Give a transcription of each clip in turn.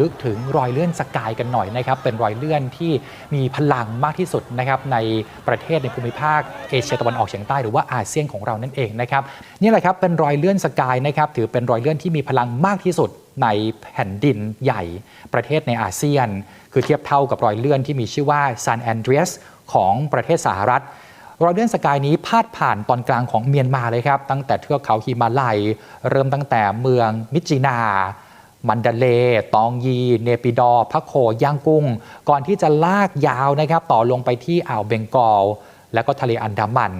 ลึกถึงรอยเลื่อนสกายกันหน่อยนะครับเป็นรอยเลื่อนที่มีพลังมากที่สุดนะครับในประเทศในภูมิภาคเอเชียตะวันออกเฉียงใต้หรือว่าอาเซียนของเรานั่นเองนะครับนี่แหละครับเป็นรอยเลื่อนสกายนะครับถือเป็นรอยเลื่อนที่มีพลังมากที่สุดในแผ่นดินใหญ่ประเทศในอาเซียน คือเทียบเท่ากับรอยเลื่อนที่มีชื่อว่าซานแอนเดรียสของประเทศสหรัฐรอยเลื่อนสกายนี้พาดผ่านตอนกลางของเมียนมาเลยครับ ตั้งแต่เทือกเขาฮิมาลัย เริ่มตั้งแต่เมืองมิจินา มันดาเล ตองยี เนปิดอร์พะโคย่างกุ้ง ก่อนที่จะลากยาวนะครับต่อลงไปที่อ่าวเบงกอล และก็ทะเลอันดามัน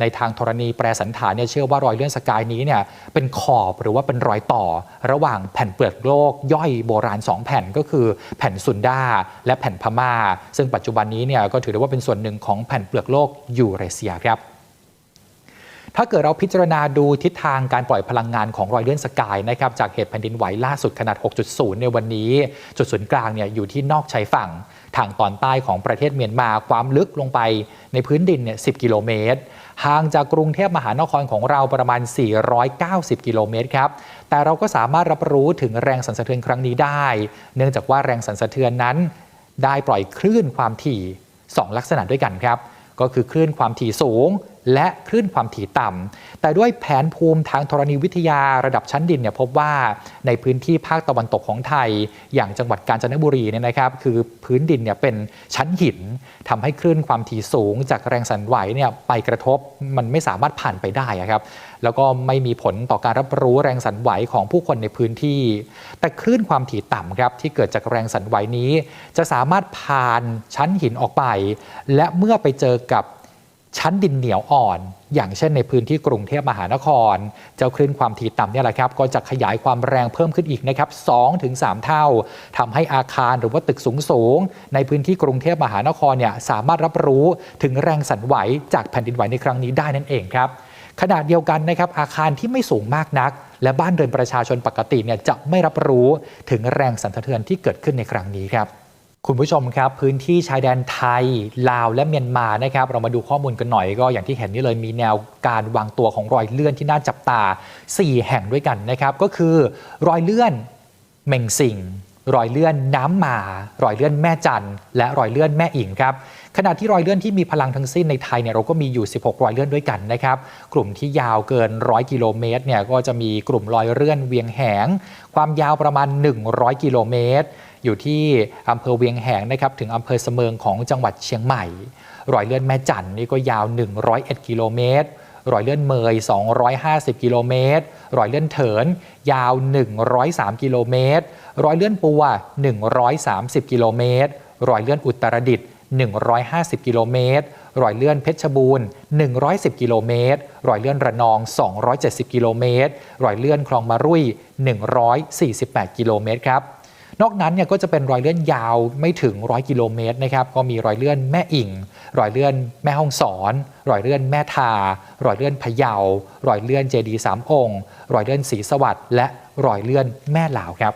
ในทางธรณีแปรสันฐานเนี่ยเชื่อว่ารอยเลื่อนสกายนี้เนี่ยเป็นขอบหรือว่าเป็นรอยต่อ ระหว่างแผ่นเปลือกโลกย่อยโบราณ 2 แผ่นก็คือแผ่นซุนดาและแผ่นพม่า ซึ่งปัจจุบันนี้เนี่ยก็ถือได้ว่าเป็นส่วนหนึ่งของแผ่นเปลือกโลกยูเรเซียครับ ถ้าเกิดเราพิจารณาดูทิศทางการปล่อยพลังงานของรอยเลื่อนสกายนะครับจากเหตุแผ่นดินไหวล่าสุดขนาด 6.0 ในวันนี้ จุดศูนย์กลางเนี่ยอยู่ที่นอกชายฝั่ง ทางตอนใต้ของประเทศเมียนมาความลึกลงไปในพื้นดินเนี่ย 10 กิโลเมตรห่างจากกรุงเทพมหานครของเราประมาณ 490 กิโลเมตรครับ แต่เราก็สามารถรับรู้ถึงแรงสั่นสะเทือนครั้งนี้ได้ เนื่องจากว่าแรงสั่นสะเทือนนั้น ได้ปล่อยคลื่นความถี่ 2 ลักษณะด้วยกันครับ ก็คือคลื่นความถี่สูง และคลื่นความถี่ต่ำแต่ด้วยแผนภูมิทางธรณีวิทยาระดับชั้นดินเนี่ยพบว่าในพื้นที่ภาคตะวันตกของไทย อย่างจังหวัดกาญจนบุรีเนี่ยนะครับ คือพื้นดินเนี่ยเป็นชั้นหินทำให้คลื่นความถี่สูง จากแรงสั่นไหวเนี่ยไปกระทบมันไม่สามารถผ่านไปได้อะครับแล้วก็ไม่มีผลต่อการรับรู้แรงสั่นไหวของผู้คนในพื้นที่ แต่คลื่นความถี่ต่ำครับที่เกิดจากแรงสั่นไหวนี้ จะสามารถผ่านชั้นหินออกไป และเมื่อไปเจอกับ ชั้นดินเหนียวอ่อน อย่างเช่นในพื้นที่กรุงเทพมหานคร เจ้าคลื่นความถี่ต่ำเนี่ยแหละครับ ก็จะขยายความแรงเพิ่มขึ้นอีกนะครับ2-3เท่าทำให้อาคารหรือว่าตึกสูงสูงในพื้นที่กรุงเทพมหานครเนี่ยสามารถรับรู้ถึงแรงสั่นไหวจากแผ่นดินไหวในครั้งนี้ได้นั่นเองครับขณะเดียวกันนะครับอาคารที่ไม่สูงมากนัก และบ้านเรือนประชาชนปกติเนี่ยจะไม่รับรู้ถึงแรงสั่นสะเทือนที่เกิดขึ้นในครั้งนี้ครับ คุณผู้ชมครับ พื้นที่ชายแดนไทย ลาวและเมียนมานะครับ เรามาดูข้อมูลกันหน่อยก็อย่างที่เห็นนี่เลยมีแนวการวางตัวของรอยเลื่อนที่น่าจับตา 4 แห่งด้วยกันนะครับ ก็คือรอยเลื่อนเมงสิง รอยเลื่อนน้ำหมา รอยเลื่อนแม่จันและรอยเลื่อนแม่อิงครับขณะที่รอยเลื่อนที่มีพลังทั้งสิ้นในไทยเนี่ยเราก็มีอยู่ 16 รอยเลื่อนด้วยกันนะครับ กลุ่มที่ยาวเกิน 100 กิโลเมตรเนี่ยก็จะมีกลุ่มรอยเลื่อนเวียงแหง ความยาวประมาณ 100 กิโลเมตร อยู่ที่อำเภอเวียงแหงนะครับถึงอำเภอเสมิงของจังหวัดเชียงใหม่ รอยเลื่อนแม่จันนี่ก็ยาว 101 กิโลเมตรรอยเลื่อนเมย 250 กิโลเมตร รอยเลื่อนเถิน ยาว 103 กิโลเมตร รอยเลื่อนปัว 130 กิโลเมตร รอยเลื่อนอุตรดิตถ์150 กิโลเมตร รอยเลื่อนเพชรบูรณ์ 110 กิโลเมตร รอยเลื่อนระนอง 270 กิโลเมตร รอยเลื่อนคลองมารุย148 กิโลเมตรครับ นอกนั้นเนี่ยก็จะเป็นรอยเลื่อนยาวไม่ถึง 100 กิโลเมตรนะครับก็มีรอยเลื่อนแม่อิ่ง รอยเลื่อนแม่ห้องสอน รอยเลื่อนแม่ทา รอยเลื่อนพะเยา รอยเลื่อนเจดีสามองค์ รอยเลื่อนศรีสวัสดิ์และรอยเลื่อนแม่หลาวครับ